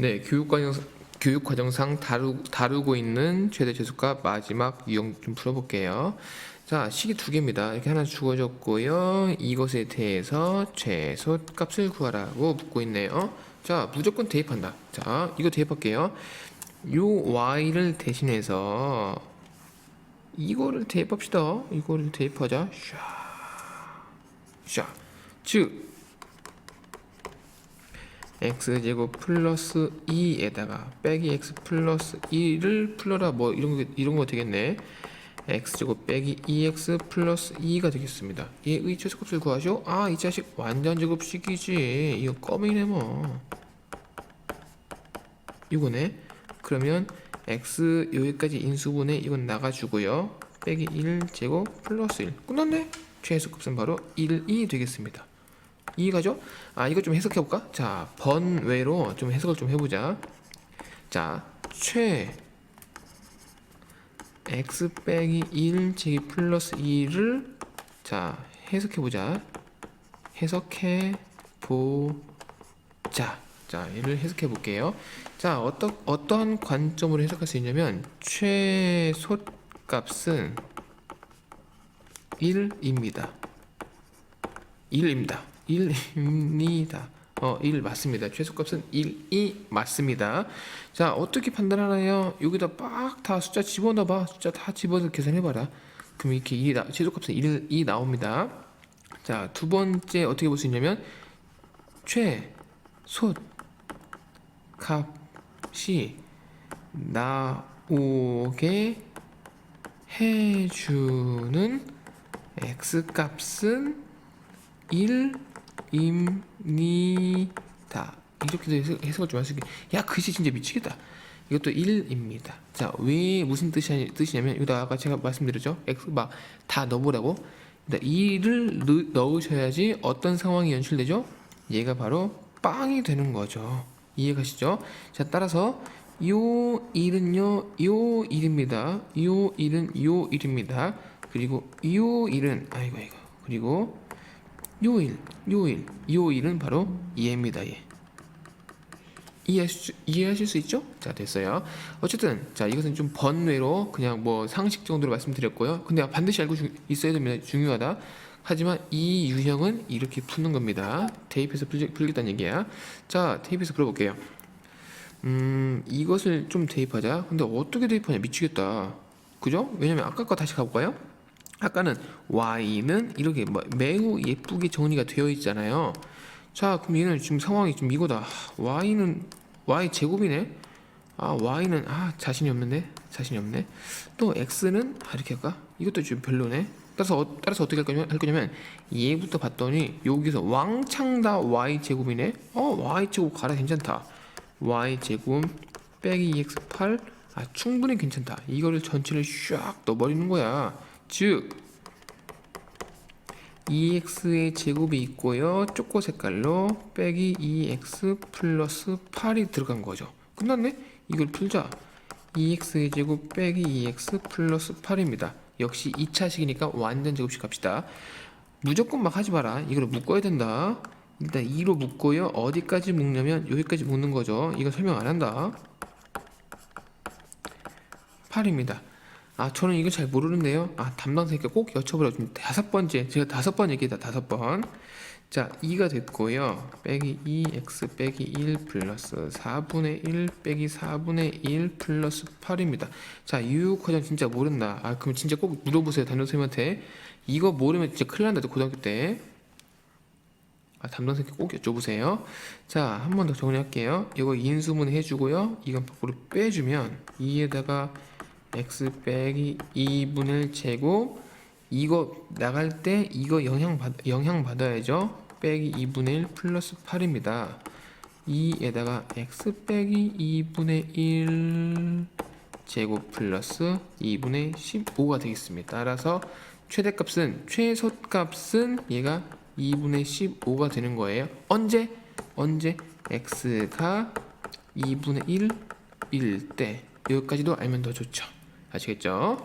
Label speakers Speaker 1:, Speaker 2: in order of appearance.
Speaker 1: 네, 교육과정 교육과정상 다루, 다루고 있는 최대 최소값 마지막 유형 좀 풀어볼게요. 자, 식이 두 개입니다. 이렇게 하나 주어졌고요. 이것에 대해서 최소값을 구하라고 묻고 있네요. 자, 무조건 대입한다. 자, 이거 대입할게요. 요 y를 대신해서 이거를 대입합시다. 이거를 대입하자. 샤. 샤. 즉 x제곱 플러스 2에다가 빼기 x 플러스 2를 풀어라 뭐 이런 거 이런 거 되겠네. x제곱 빼기 2x 플러스 2가 되겠습니다. 얘의 최소값을 구하죠. 아, 이 자식 완전 제곱식이지. 이거 껌이네 뭐. 이거네. 그러면 x 여기까지 인수분해 이건 나가주고요. 빼기 1 제곱 플러스 1 끝났네. 최소값은 바로 1, 2 되겠습니다. 이해가죠? 아 이거 좀 해석해 볼까? 자 번외로 좀 해석을 좀 해보자. 자최 x 빼기 1 제곱 플러스 2를 자 해석해 보자. 해석해 보자. 자 얘를 해석해 볼게요. 자 어떠 어떠한 관점으로 해석할 수 있냐면 최소 값은 1입니다. 1입니다. 1입니다. 어, 1 맞습니다. 최소값은 1이 맞습니다. 자, 어떻게 판단하나요? 여기다 빡 다 숫자 집어넣어 봐. 숫자 다 집어서 계산해 봐라. 그럼 이렇게 1이 나, 최소값은 1, 2 나옵니다. 자, 두 번째 어떻게 볼 수 있냐면 최소 값이 나오게 해주는 x 값은 1 입니다. 이렇게도 해석, 해석 을 좀 할 수 있게. 야, 글씨 진짜 미치겠다. 이것도 1입니다. 자, 왜 무슨 뜻이, 뜻이냐면, 여기다 아까 제가 말씀드렸죠? x 막 다 넣어보라고. 일단 2를 넣으셔야지 어떤 상황이 연출되죠? 얘가 바로 빵이 되는 거죠. 이해가시죠? 자, 따라서 요 1은요, 요 1입니다. 요 1은 요 1입니다. 그리고 요 1은, 아이고, 아이고. 그리고 요일, 요일, 요일은 바로 얘입니다. 얘. 이해하실 수, 이해하실 수 있죠? 자 됐어요. 어쨌든 자 이것은 좀 번외로 그냥 뭐 상식 정도로 말씀드렸고요. 근데 반드시 알고 주, 있어야 됩니다. 중요하다. 하지만 이 유형은 이렇게 푸는 겁니다. 대입해서 풀, 풀겠다는 얘기야. 자 대입해서 풀어볼게요. 음 이것을 좀 대입하자. 근데 어떻게 대입하냐 미치겠다. 그죠? 왜냐면 아까 거 다시 가볼까요? 아까는 y는 이렇게 뭐 매우 예쁘게 정리가 되어 있잖아요. 자, 그럼 얘는 지금 상황이 좀 이거다. y는 y 제곱이네. 아, y는 아 자신이 없는데 자신이 없네. 또 x는 아 이렇게 할까? 이것도 좀 별로네. 따라서 어, 따라서 어떻게 할 거냐면, 할 거냐면 얘부터 봤더니 여기서 왕창 다 y 제곱이네. 어, y 제곱 가라 괜찮다. y 제곱 빼기 2x 8. 아 충분히 괜찮다. 이거를 전체를 샥 넣어버리는 거야. 즉 2x의 제곱이 있고요. 초코 색깔로 빼기 2x 플러스 8이 들어간 거죠. 끝났네? 이걸 풀자. 2x의 제곱 빼기 2x 플러스 8입니다. 역시 2차식이니까 완전 제곱식 갑시다. 무조건 막 하지 마라. 이걸 묶어야 된다. 일단 2로 묶고요. 어디까지 묶냐면 여기까지 묶는 거죠. 이거 설명 안 한다. 8입니다. 아 저는 이거 잘 모르는데요. 아 담당자님께 꼭 여쭤보라고 좀 다섯 번째 제가 다섯 번 얘기다 다섯 번. 자 2가 됐고요. 빼기 2x 빼기 1 플러스 4분의 1 빼기 4분의 1 플러스 8입니다. 자 유효 과정 진짜 모른다. 아 그럼 진짜 꼭 물어보세요 담당 선생님한테. 이거 모르면 진짜 큰일 난다 고등학교 때. 아, 담당 선생님 꼭 여쭤보세요. 자, 한 번 더 정리할게요. 이거 인수분 해주고요. 이건 밖으로 빼주면 2에다가 x 빼기 2분의 제곱 이거 나갈 때 이거 영향 받 영향 받아야죠. 빼기 2분의 1 플러스 8입니다. 2에다가 x 빼기 2분의 1 제곱 플러스 2분의 15가 되겠습니다. 따라서 최대값은 최소값은 얘가 2분의 15가 되는 거예요. 언제? 언제 x가 2분의 1일 때 여기까지도 알면 더 좋죠. 아시겠죠?